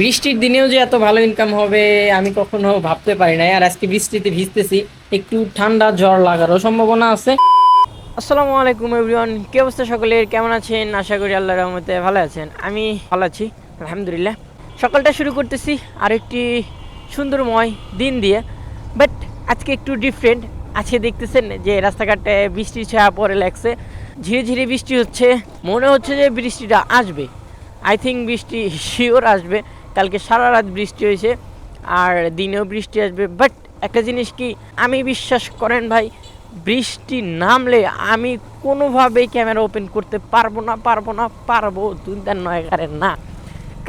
বৃষ্টির দিনেও যে এত ভালো ইনকাম হবে, আমি কখনো ভাবতে পারি নাই। আর আজকে বৃষ্টিতে ভিজতেছি, একটু ঠান্ডা জ্বর লাগারও সম্ভাবনা আছে। আসসালামু আলাইকুম এভরিওয়ান কি অবস্থা সকলের? কেমন আছেন? আশা করি আল্লাহর রহমতে ভালো আছেন। আমি ভালো আছি, আলহামদুলিল্লাহ। সকালটা শুরু করতেছি আরেকটি সুন্দরময় দিন দিয়ে। বাট আজকে একটু ডিফারেন্ট আজকে দেখতেছেন যে রাস্তাঘাটে বৃষ্টি ছায়া পরে লাগছে। ধীরে ধীরে বৃষ্টি হচ্ছে। মনে হচ্ছে যে বৃষ্টিটা আসবে। আই থিঙ্ক বৃষ্টি শিওর আসবে। কালকে সারা রাত বৃষ্টি হয়েছে আর দিনেও বৃষ্টি আসবে। বাট একটা জিনিস কি, আমি বিশ্বাস করেন ভাই, বৃষ্টি নামলে আমি কোনোভাবেই ক্যামেরা ওপেন করতে পারব না পারব না, পারব দুই তার নয় এগারের না।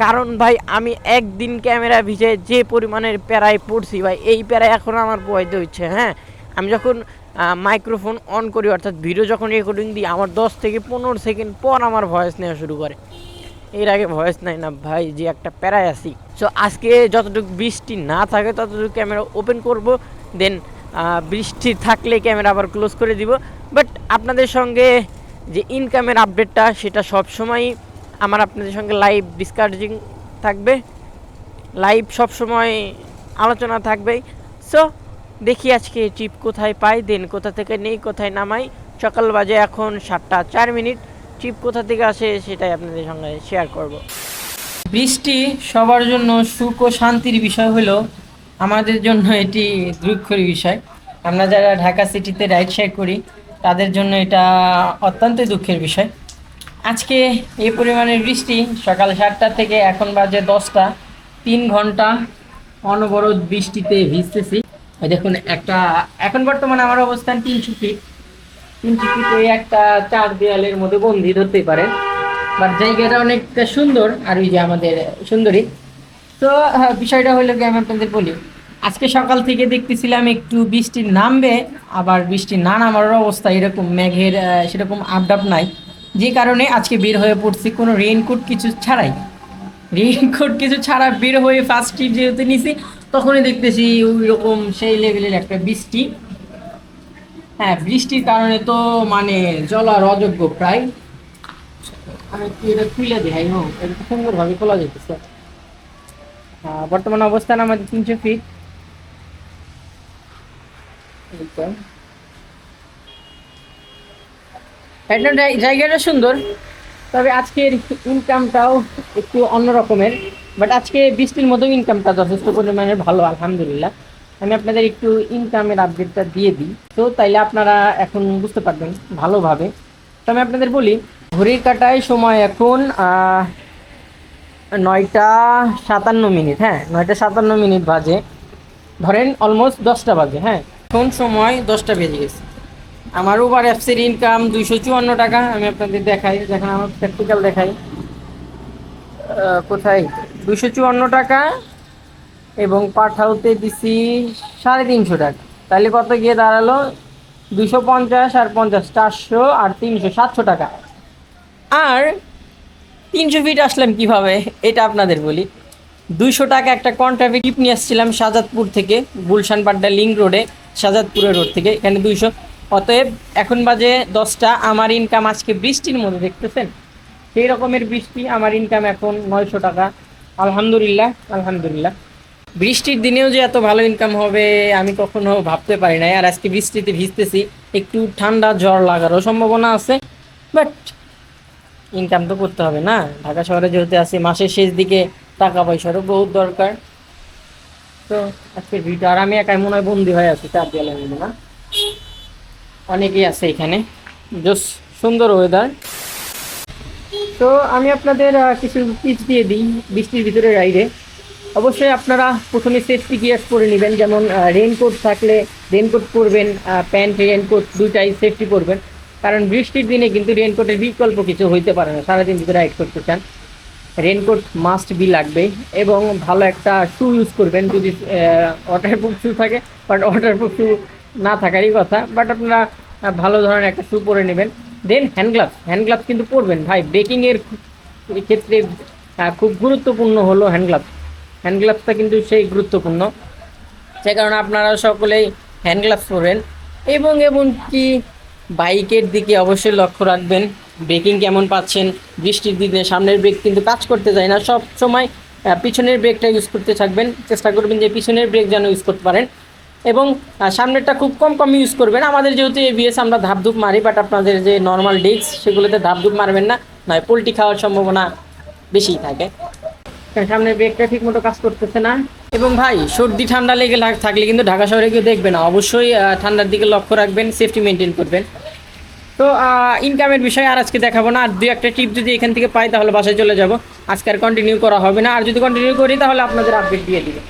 কারণ ভাই, আমি একদিন ক্যামেরা ভিজে যে পরিমাণের প্যারায় পড়ছি ভাই, এই প্যারায় এখন আমার পোয়াইতে হচ্ছে হ্যাঁ? আমি যখন মাইক্রোফোন অন করি, অর্থাৎ ভিডিও যখন রেকর্ডিং দিই, আমার দশ থেকে পনেরো সেকেন্ড পর আমার ভয়েস নেওয়া শুরু করে। এর আগে ভয়েস নাই না ভাই, যে একটা প্যারায় আছি। সো আজকে যতটুকু বৃষ্টি না থাকে, ততটুকু ক্যামেরা ওপেন করব দেন বৃষ্টি থাকলে ক্যামেরা আবার ক্লোজ করে দিব। বাট আপনাদের সঙ্গে যে ইনকামের আপডেটটা সেটা সব সময় আমার আপনাদের সঙ্গে লাইভ ডিসকার্জিং থাকবে। লাইভ সব সময় আলোচনা থাকবে। সো দেখি আজকে ট্রিপ কোথায় পাই দেন কোথা থেকে নেই, কোথায় নামাই। সকাল বাজে এখন সাতটা চার মিনিট। ট্রিপ কোথা থেকে আসে সেটাই আপনাদের সঙ্গে শেয়ার করব। বৃষ্টি সবার জন্য সুখ ও শান্তির বিষয় হলো আমাদের জন্য এটি দুঃখের বিষয়। আমরা যারা ঢাকা সিটিতে রাইড শেয়ার করি, তাদের জন্য এটা অত্যন্ত দুঃখের বিষয়। আজকে এই পরিমাণের বৃষ্টি, সকাল সাতটা থেকে এখন বাজে দশটা, তিন ঘণ্টা অনবরত বৃষ্টিতে ভিজতেছি। দেখুন, একটা, এখন বর্তমানে আমার অবস্থান তিনশো ফিট তিনশো ফিটে একটা চার দেয়ালের মধ্যে বন্দি ধরতে পারেন বাট জায়গাটা অনেকটা সুন্দর আর ওই যে আমাদের সুন্দরী। তো হ্যাঁ, বিষয়টা হলো কি আমি আপনাদের বলি আজকে সকাল থেকে দেখতেছিলাম একটু বৃষ্টি নামবে আবার বৃষ্টি না নামার অবস্থা এরকম মেঘের সেরকম আপডাপ নাই। যে কারণে আজকে বের হয়ে পড়ছি কোনো রেইনকোট কিছু ছাড়াই। রেইনকোট কিছু ছাড়া বের হয়ে ফার্স্ট যেহেতু নিছি তখনই দেখতেছি ওই রকম সেই লেভেলের একটা বৃষ্টি। হ্যাঁ বৃষ্টির কারণে তো মানে জলার অযোগ্য প্রায়। আমি একটু এটা খুলে দেখাই বর্তমান অবস্থান আমাদের তিনশো ফিট এটা জায়গাটা সুন্দর, তবে আজকের ইনকামটাও একটু অন্য রকমের। বাট আজকে বৃষ্টির মতো ইনকামটা যথেষ্ট পরিমাণে ভালো, আলহামদুলিল্লাহ। আমি আপনাদের একটু ইনকামের আপডেটটা দিয়ে দিই। তো তাইলে আপনারা এখন বুঝতে পারবেন ভালোভাবে। তো আমি আপনাদের বলি, ঘড়ির কাটায় সময় এখন নয়টা সাতান্ন মিনিট হ্যাঁ নয়টা সাতান্ন মিনিট বাজে। ধরেন অলমোস্ট দশটা বাজে হ্যাঁ। কোন সময় দশটা বেজে গেছে। আমার ওভার অ্যাপসের ইনকাম দুইশো চুয়ান্ন টাকা, আমি আপনাদের দেখাই যেখানে আমার প্র্যাকটিক্যাল দেখাই। কোথায়? দুইশো চুয়ান্ন টাকা এবং পাঠাওতে দিছি সাড়ে তিনশো টাকা। তাহলে কত গিয়ে দাঁড়াল? দুশো পঞ্চাশ আর পঞ্চাশ, চারশো আর তিনশো, সাতশো টাকা। আর তিনশো ফিট আসলাম কীভাবে? এটা আপনাদের বলি। দুইশো টাকা একটা কন্ট্রাফি টিপ নিয়ে আসছিলাম শাহজাদপুর থেকে, গুলশান পাড্ডা লিঙ্ক রোডে শাহজাদপুরের রোড থেকে, এখানে দুইশো। অতএব এখন বাজে দশটা, আমার ইনকাম আজকে বৃষ্টির মধ্যে দেখতেছেন? সেই রকমের বৃষ্টি, আমার ইনকাম এখন নয়শো টাকা। আলহামদুলিল্লাহ আলহামদুলিল্লাহ। বৃষ্টির দিনেও যে এত ভালো ইনকাম হবে, আমি কখনো ভাবতে পারি নাই। আর আজকে বৃষ্টিতে ভিজতেছি, একটু ঠান্ডা জ্বর লাগারও সম্ভাবনা আছে। বাট ইনকাম তো করতে হবে না। ঢাকা শহরে যেহেতু আছি, মাসের শেষ দিকে টাকা পয়সারও বহুত দরকার। তো আজকে ভিডিও আর আমি একাই মনে হয় বন্দি হয়ে আছি, চার দেওয়ালের মধ্যে না। অনেকেই আছে এখানে। জাস্ট সুন্দর ওয়েদার তো আমি আপনাদের কিছু টিপস দিয়ে দিই বৃষ্টির ভিতরে রাইডে অবশ্যই আপনারা প্রথমে সেফটি গিয়ার্স পরে নেবেন, যেমন রেইনকোট থাকলে রেইনকোট পরবেন প্যান্ট রেনকোট দুইটাই সেফটি পরবেন। কারণ বৃষ্টির দিনে কিন্তু রেনকোটের বিকল্প কিছু হইতে পারে না, সারাদিন যদি রাইড করতে চান। রেনকোট মাস্ট বি লাগবে এবং ভালো একটা শু ইউজ করবেন, যদি ওয়াটারপ্রুফ শু থাকে বাট ওয়াটারপ্রুফ শু না থাকারই কথা বাট আপনারা ভালো ধরনের একটা শু পরে নেবেন। Then hand gloves hand gloves কিন্তু পরবেন। ভাই ব্রেকিংয়ের ক্ষেত্রে খুব গুরুত্বপূর্ণ হলো হ্যান্ড গ্লাভস হ্যান্ড গ্লাভসটা কিন্তু সেই গুরুত্বপূর্ণ। সে কারণে আপনারা সকলেই হ্যান্ড গ্লাভস পরবেন এবং এমনকি বাইকের দিকে অবশ্যই লক্ষ্য রাখবেন। ব্রেকিং কেমন পাচ্ছেন, বৃষ্টির দিনে সামনের ব্রেক কিন্তু কাজ করতে যায় না। সব সময় পিছনের ব্রেকটা ইউজ করতে থাকবেন। চেষ্টা করবেন যে পিছনের ব্রেক যেন ইউজ করতে পারেন। এবং সামনেরটা খুব কম কম ইউজ করবেন। আমাদের যেহেতু এবিএস আমরা ধাপধুপ মারি বাট আপনাদের যে নর্মাল ডিস্ক সেগুলোতে ধাপধুপ মারবেন না। নয়, পোলট্রি খাওয়ার সম্ভাবনা বেশি থাকে। সামনের ব্রেকটা ঠিক মতো কাজ করতেছে না। এবং ভাই, সর্দি ঠান্ডা লেগে থাকলে কিন্তু ঢাকা শহরে কেউ দেখবে না। অবশ্যই ঠান্ডার দিকে লক্ষ্য রাখবেন সেফটি মেনটেন করবেন। তো ইনকামের বিষয়ে আর আজকে দেখাবো না। আর দুই একটা টিপ যদি এখান থেকে পাই, তাহলে বাসায় চলে যাব। আজকে আর কন্টিনিউ করা হবে না। আর যদি কন্টিনিউ করি, তাহলে আপনাদের আপডেট দিয়ে দিবে।